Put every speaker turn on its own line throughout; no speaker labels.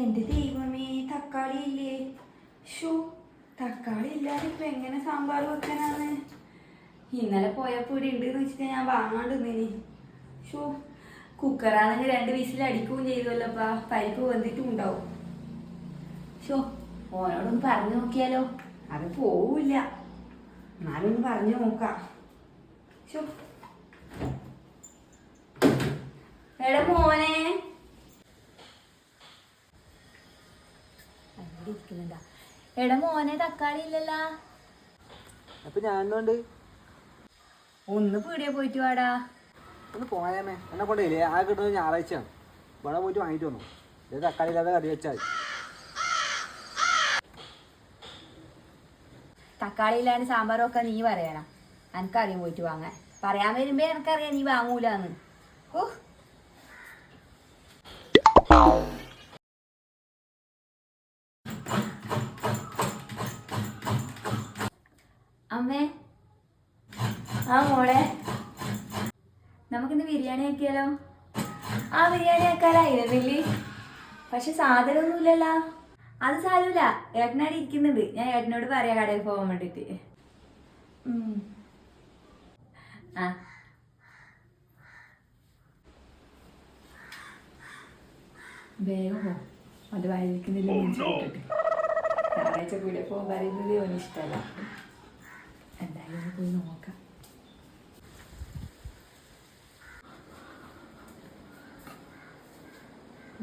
എന്റെ ദൈവമേ തക്കാളി ഇല്ലേ ഷോ തക്കാളി ഇല്ലാതെ ഇപ്പം എങ്ങനെ സാമ്പാർ വെക്കാനാണ്? ഇന്നലെ പോയപ്പോൾ ഇവിടെ ഉണ്ട് എന്ന് വെച്ചിട്ട് ഞാൻ വാങ്ങാണ്ട് ഷോ കുക്കറാണെങ്കിൽ രണ്ട് വിസിൽ അടിക്കുകയും ചെയ്തല്ലോ അപ്പം പരിപ്പ് വന്നിട്ടും ഉണ്ടാവും ഷോ ഓനോടൊന്ന് പറഞ്ഞു നോക്കിയാലോ? അത് പോവില്ല. എന്നാലും ഒന്ന് പറഞ്ഞു നോക്കാം. ഷോ എടാ മോനെ അവിടെ ഇരിക്കുന്നുണ്ടാ. എടാ മോനെ തക്കാളി ഇല്ലല്ലോ.
അപ്പൊ ഞാൻ എന്തുകൊണ്ട്
ഒന്ന് പീടിയ പോയിട്ട് വാടാ.
ഒന്ന് പോയാമേ എന്നെ കൊണ്ടേ ആ കിട്ടുന്നത് ഞായറാഴ്ചയാണ്. ഇവിടെ പോയിട്ട് വാങ്ങിട്ട് വന്നു. ഇത് തക്കാളി ഇല്ലാതെ കറി വെച്ചാൽ
തക്കാളി ഇല്ലാണ്ട് സാമ്പാറൊക്കെ നീ പറയണം. എനിക്കറിയാം പോയിട്ട് വാങ്ങാൻ. പറയാൻ വരുമ്പോ എനിക്കറിയാം നീ വാങ്ങൂലെന്ന്. ഓ അമ്മേ. ആ മോളെ. നമുക്കിന്ന് ബിരിയാണി ആക്കിയാലോ ആ ബിരിയാണി ആക്കാനായിരുന്നില്ലേ പക്ഷെ സാധനമൊന്നുമില്ലല്ലോ. അത് സാരമില്ല. ഏട്ടനാടി ഇരിക്കുന്നുണ്ട്. ഞാൻ ഏട്ടനോട് പറയാം കടയിൽ പോകാൻ വേണ്ടിട്ട്. ആ. വേഗം പോ. അത് വായിരിക്കുന്നില്ല ഞായറാഴ്ച കൂടെ പോകാൻ പറയുന്നത് അവന് ഒന്ന് പോയി നോക്കാം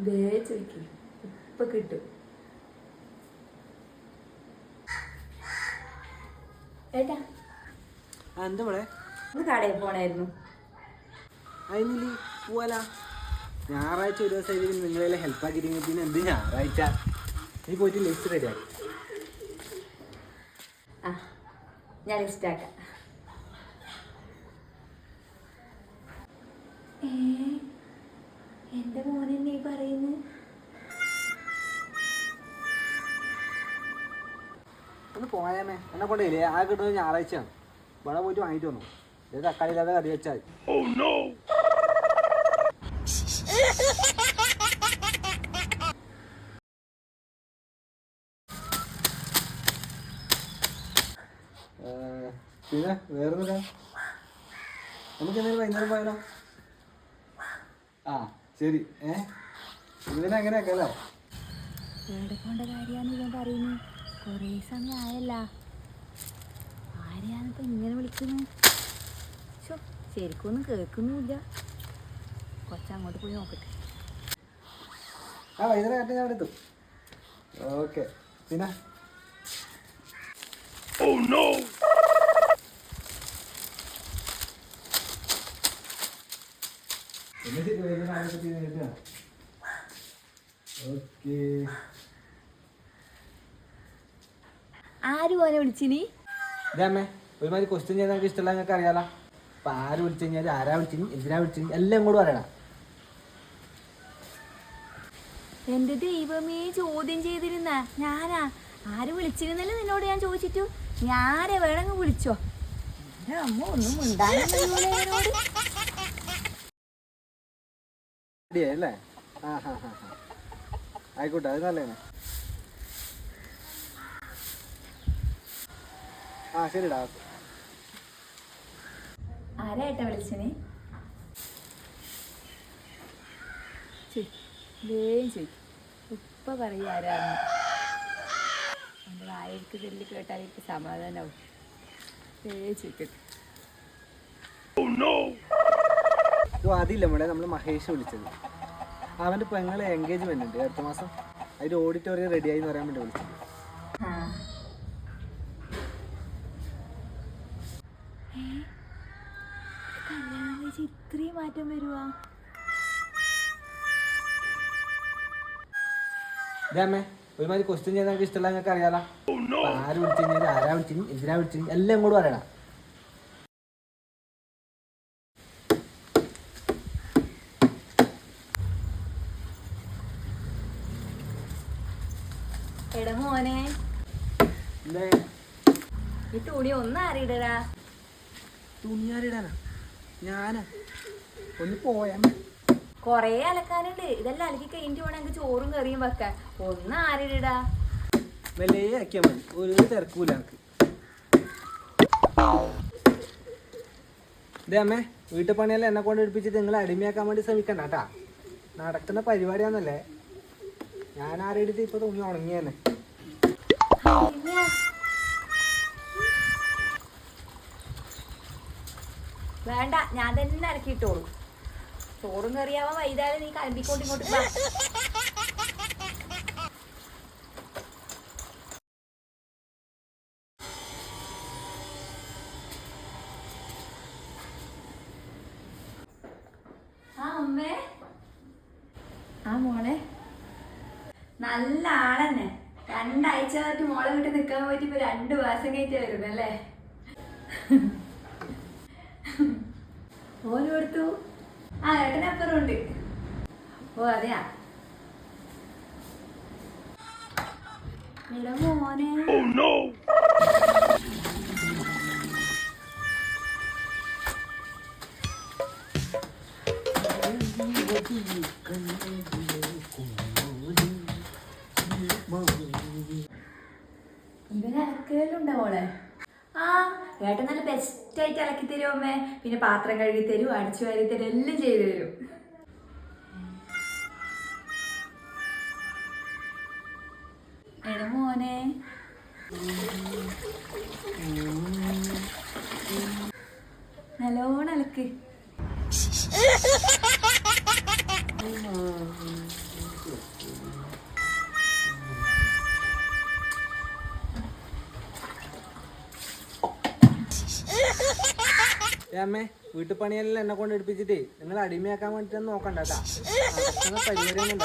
വേ ചോദിക്കും ഇപ്പൊ കിട്ടും. ഏട്ടാ
എന്താ
ഒന്ന് കടയിൽ പോണായിരുന്നു.
അതിനില്ല പോവാല. ഞായറാഴ്ച ഒരു ദിവസം നിങ്ങളെ ഹെൽപ്പ് ആക്കിയിട്ട് പിന്നെ എന്ത് ഞായറാഴ്ച? നീ പോയിട്ട് ലിസ്റ്റ് റെഡി ആക്കി
ആ ഞാൻ ലിസ്റ്റ് ആക്കാം. എന്റെ മോനെ നീ പറയുന്നു.
ഒന്ന് പോയാമേ എന്നെ കൊണ്ടേ ആ കിട്ടുന്നത് ഞായറാഴ്ചയാണ്. ഇവിടെ പോയിട്ട് വാങ്ങിട്ട് വന്നു. തക്കാളി ഇല്ലാതെ കറി വെച്ചാൽ മതി ഏഹ്, പിന്നെ വേറൊന്നുമില്ല. നമുക്ക് എന്തെങ്കിലും വൈകുന്നേരം പോയാലോ? ആ ശരി. ഏ ഇതിനെ അങ്ങനെ ആക്കല്ലേ
എവിടെ കാര്യാന്ന് ഞാൻ പറയുന്നു. കുറേ സമയം ആയല്ല ആരെയാണിപ്പോ ഇങ്ങനെ വിളിക്കുന്നു? ശോ ശരിക്കൊന്നും കേൾക്കുന്നുമില്ല കൊച്ചങ്ങോട്ട് പോയി നോക്കട്ടെ.
ആ വൈകുന്നേരം ആയിട്ട് ഞാൻ എടുത്തു ഓക്കെ. പിന്നെ? എന്നാ no!
ആര് പോനെ വിളിച്ചിനി?
ഇതമ്മേ ഒരുമാതിരി ക്വസ്റ്റ്യൻ ചെയ്യാൻ നിങ്ങൾക്ക് ഇഷ്ടമല്ല നിങ്ങൾക്ക് അറിയാലോ. അപ്പൊ ആര് വിളിച്ചു കഴിഞ്ഞാൽ ആരാ വിളിച്ചു എന്തിനാ വിളിച്ചു എല്ലാം ഇങ്ങോട്ട് പറയണം.
എന്റെ ദൈവമേ ചോദ്യം ചെയ്തിരുന്ന. ഞാനാ. ആര് വിളിച്ചിരുന്നല്ലോ നിന്നോട് ഞാൻ ചോദിച്ചിട്ടു? ഞാരെ വേണമെങ്കിൽ വിളിച്ചോ. അമ്മ ഒന്നും
അല്ലേ? ആ ഹാ ഹാ ഹാ. ആയിക്കോട്ടെ അത് നല്ലതാണ്. ആ ശരിടാ.
ആരായിട്ടാ വിളിച്ചനെ വേഗം ചോദിക്കും. ഉപ്പ പറയും വായക്ക് ചെല്ലി കേട്ടാൽ എനിക്ക്
ഇത് അതില്ല ഇവിടെ നമ്മൾ മഹേഷ് വിളിച്ചത്. അവന്റെ പെങ്ങളെ എൻഗേജ്മെന്റ് ഉണ്ട് അടുത്ത മാസം. അതിന്റെ ഓഡിറ്റോറിയം റെഡിയായി എന്ന് പറയാൻ വേണ്ടി വിളിച്ചത്.
ഇത്രയും മാറ്റം വരുവാ?
ഇതമ്മേ ഒരുമാതിരി ക്വസ്റ്റ്യൻ ചെയ്യാൻ നിങ്ങൾക്ക് ഇഷ്ടമല്ല നിങ്ങൾക്ക് അറിയാലോ. ആര് വിളിച്ചു കഴിഞ്ഞാൽ ആരാ വിളിച്ചു എന്തിനാ വിളിച്ചു എല്ലാം ഇങ്ങോട്ട് പറയണം.
എടാ മോനെ. ഈ തുണി ഒന്ന് അറിയിടടാ
തുണിയാരിടാനാ ഞാനാ. ഒന്ന് പോയാ
കൊറേ അലക്കാനുണ്ട്. ഇതെല്ലാം അലക്കി കഴിഞ്ഞിട്ട് വേണം എനിക്ക് ചോറും കറിയും വെക്കാൻ. ഒന്ന് ആരിടാ
മെല്ലെ ആക്കിയാൽ മതി. ഒരു തിരക്കൂല എനിക്ക് ഇതേ അമ്മേ വീട്ടു പണിയെല്ലാം എന്നെ കൊണ്ട് എടുപ്പിച്ചിട്ട് നിങ്ങൾ അടിമയാക്കാൻ വേണ്ടി ശ്രമിക്കണ്ട കേട്ടാ. നടക്കുന്ന പരിപാടിയാന്നല്ലേ. ഞാൻ ആരെടുത്ത് ഇപ്പൊ തുണി ഉണങ്ങിയെന്നെ
വേണ്ട ഞാൻ തന്നെ അലക്കിയിട്ടോളൂ. ചോറും കറിയാവാൻ വൈകുന്നേരം നീ കലമ്പിക്കൊണ്ട് ഇങ്ങോട്ട് വാ. ആ ആ മോളെ.
നല്ല ആളെന്നെ. രണ്ടാഴ്ച ആയിട്ട് മോളെ വീട്ടിൽ നിൽക്കാൻ പോയിട്ട് ഇപ്പൊ രണ്ടു മാസം കഴിഞ്ഞിട്ട് വരുന്നല്ലേ? ഓന് ആ ഏട്ടനപ്പുറം ഉണ്ട് ഓ അതെയാ? എടാ മോനെ. അലക്കലുണ്ടോ മോളെ. ആ ഏട്ടൻ നല്ല ബെസ്റ്റ് ആയിട്ട് അലക്കി തരും അമ്മേ? പിന്നെ പാത്രം കഴുകി തരും അടിച്ചു വാരി തരും എല്ലാം ചെയ്തു തരും. മോനെ. നല്ലോണം അലക്ക്.
അമ്മേ വീട്ടു പണിയെല്ലാം എന്നെ കൊണ്ട് എടുപ്പിച്ചിട്ടേ. നിങ്ങൾ അടിമയാക്കാൻ വേണ്ടിട്ടൊന്നും നോക്കണ്ട കേട്ടാ. പരിപാടിയൊന്നും